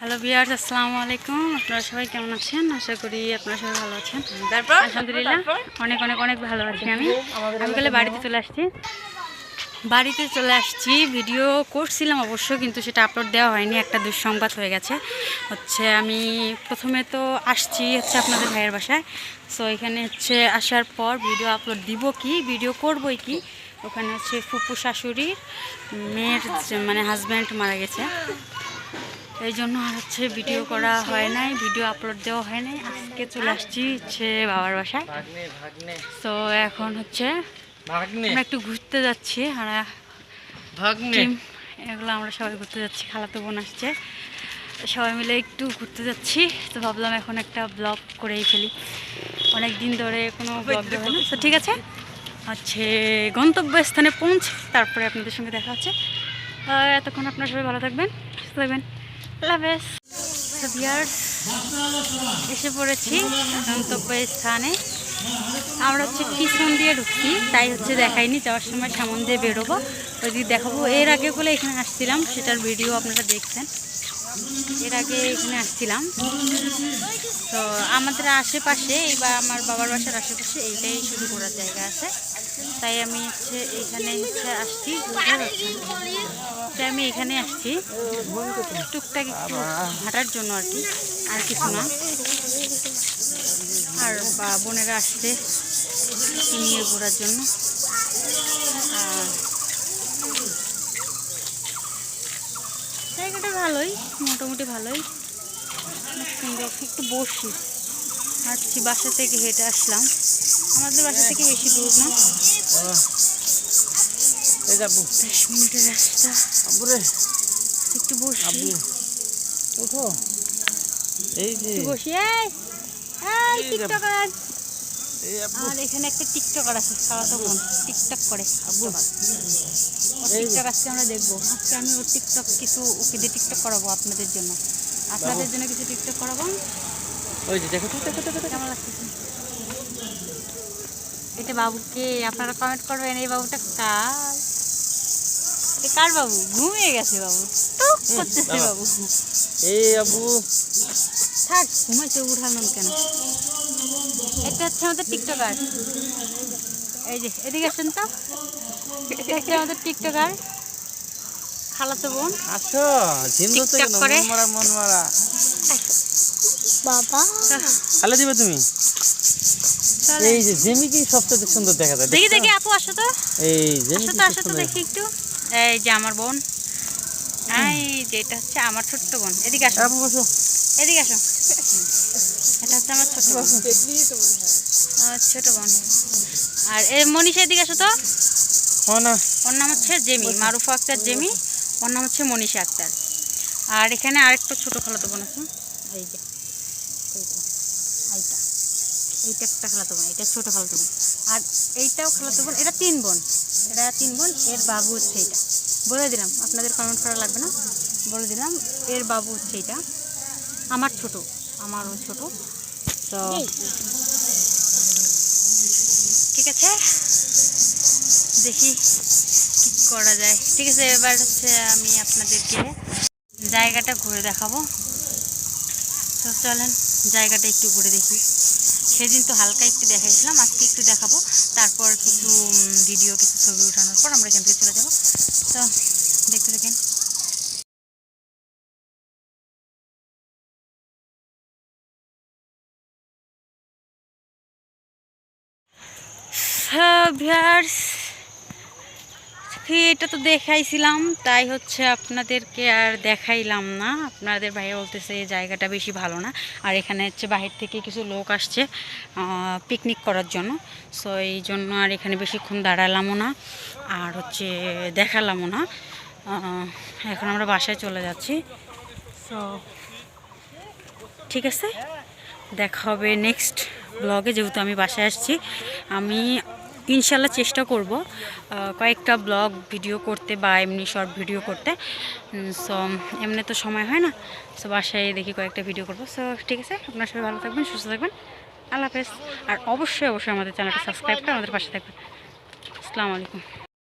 Hello বিয়ার্স আসসালামু আলাইকুম আপনারা সবাই কেমন আছেন? আশা করি আপনারা সবাই ভালো আছেন। তারপর? আলহামদুলিল্লাহ অনেক অনেক অনেক ভালো আছি আমি। আমি কালে বাড়িতে চলে আসছি। বাড়িতে চলে আসছি। ভিডিও করছিলাম অবশ্য কিন্তু সেটা আপলোড দেওয়া হয়নি। একটা দুঃসংবাদ হয়ে গেছে। হচ্ছে আমি প্রথমে তো আসছি হচ্ছে আপনাদের ভাইয়ের বাসায়। সো এখানে হচ্ছে আসার পর ভিডিও আপলোড দিব কি ভিডিও করবই কি? ওখানে হচ্ছে ফুপু শাশুড়ির মেয়ের মানে হাজব্যান্ড মারা গেছে। এই জন্য আর হচ্ছে ভিডিও করা হয় নাই ভিডিও আপলোড দেওয়া হয় নাই। আজকে চলে আসছি হচ্ছে বাবার বাসায়। তো এখন হচ্ছে আমরা একটু ঘুরতে যাচ্ছি আর এগুলো আমরা সবাই ঘুরতে যাচ্ছি খালাতো বোন আসছে। সবাই মিলে একটু ঘুরতে যাচ্ছি। তো ভাবলাম এখন একটা ব্লগ করেই ফেলি। অনেক দিন ধরে কোনো ব্লগ হয় না তো ঠিক আছে হচ্ছে গন্তব্যস্থানে পৌঁছে তারপরে আপনাদের সঙ্গে দেখা হচ্ছে। এতক্ষণ আপনারা সবাই ভালো থাকবেন সুস্থ থাকবেন। এসে পড়েছি গন্তব্য স্থানে। আমরা হচ্ছে পিছন দিয়ে ঢুকছি, তাই হচ্ছে দেখাইনি, যাওয়ার সময় সামন দিয়ে বেরোবো। ওইদিকে দেখাবো। এর আগে বলে এখানে আসছিলাম, সেটার ভিডিও আপনারা দেখছেন। এর আগে এখানে আসছিলাম। তো আমাদের আশেপাশে, বা আমার বাবার বাসার আশেপাশে, এইটাই শুরু করার জায়গা আছে। তাই আমি হচ্ছে এইখানে হচ্ছে আসছি। তাই আমি এখানে আসছি। টুকটাক একটু হাঁটার জন্য আর কি, আর কিছু না। আর বা বোনেরা আসছে নিয়ে ঘোরার জন্য। জায়গাটা ভালোই, মোটামুটি ভালোই। সুন্দর একটু বসি। হাঁটছি বাসা থেকে হেঁটে আসলাম। আমাদের বাসা থেকে বেশি দূর না। যাব। দশ মিনিটের রাস্তা। একটু বসি। আবু ওঠো। এই যে। বসি। এই টিকটকার এই এখানে একটা টিকটকার আছে বোন। টিকটক করে। টিকটক আজকে আমরা দেখব। আজকে আমি ওর টিকটক কিছু ওকে দিয়ে টিকটক করাবো আপনাদের জন্য। আপনাদের জন্য কিছু টিকটক করাবো? ওই যে দেখো তো দেখো দেখো। কেমন লাগতেছে এটা বাবুকে আপনারা কমেন্ট করবেন এই বাবুটা কার? এটা কার বাবু? ঘুমিয়ে গেছে বাবু। টুক করতেছে বাবু। এই আবু। থাক ঘুমাইছে উঠানোর কেন? এটা হচ্ছে আমাদের টিকটকার। এই যে এদিকে আসেন তো। এটা হচ্ছে আমাদের টিকটকার খালাতো বোন। আসো ধরছে টিকটক মন মারা মন মারা বাবা। খালে দিবে তুমি? এই যে জেমি কি সবচেয়ে সুন্দর দেখা যায় দেখি দেখি আপু আসো তো। এই জেমি আসো তো আসো তো দেখি একটু। এই যে আমার বোন। এই যে এটা হচ্ছে আমার ছোট্ট বোন। এদিকে আসো। আপু বসো। এদিকে আসো। এটা হচ্ছে আমার ছোট বোন। আমার ছোট বোন। আর এ মনীষা এদিকে আসো তো। হ্যাঁ না। ওর নাম হচ্ছে জেমি মারুফা আক্তার জেমি। ওর নাম হচ্ছে মনীষা আক্তার। আর এখানে আরেকটা ছোটো খালাতো বোন আছে। এই যে। এইটা এইটা। একটা খালাতো বোন এটা ছোটো খালাতো বোন আর এইটাও খালাতো বোন এটা তিন বোন। এটা তিন বোন, এর বাবু হচ্ছে এইটা। বলে দিলাম, আপনাদের কমেন্ট করা লাগবে না। বলে দিলাম, এর বাবু হচ্ছে এইটা। আমার ছোট, আমারও ছোট। তো ঠিক আছে, দেখি কি করা যায়। ঠিক আছে, এবার হচ্ছে আমি আপনাদেরকে জায়গাটা ঘুরে দেখাবো। তো চলেন। জায়গাটা একটু ঘুরে দেখি। সেদিন তো হালকা একটু দেখাইছিলাম, আজকে একটু দেখাবো। তারপর কিছু ভিডিও কিছু ছবি ওঠানোর পর আমরা এখান থেকে চলে যাব। তো দেখতে থাকেন। ভিয়ার্স এটা তো দেখাইছিলাম, তাই হচ্ছে আপনাদেরকে আর দেখাইলাম না। আপনাদের ভাই বলতেছে এই জায়গাটা বেশি ভালো না। আর এখানে হচ্ছে বাহির থেকে কিছু লোক আসছে পিকনিক করার জন্য। সো এই জন্য আর এখানে বেশিক্ষণ দাঁড়ালামও না, আর হচ্ছে দেখালামও না। এখন আমরা বাসায় চলে যাচ্ছি। সো ঠিক আছে? দেখা হবে নেক্সট ব্লগে যেহেতু আমি বাসায় আসছি। আমি ইনশাল্লাহ চেষ্টা করব কয়েকটা ব্লগ ভিডিও করতে বা এমনি শর্ট ভিডিও করতে। সো এমনি তো সময় হয় না সো বাসায় দেখি কয়েকটা ভিডিও করব। সো ঠিক আছে, আপনার সবাই ভালো থাকবেন, সুস্থ থাকবেন। আল্লাহ হাফেজ। আর অবশ্যই অবশ্যই আমাদের চ্যানেলটা সাবস্ক্রাইব করে আমাদের পাশে থাকবেন। আসসালামু আলাইকুম।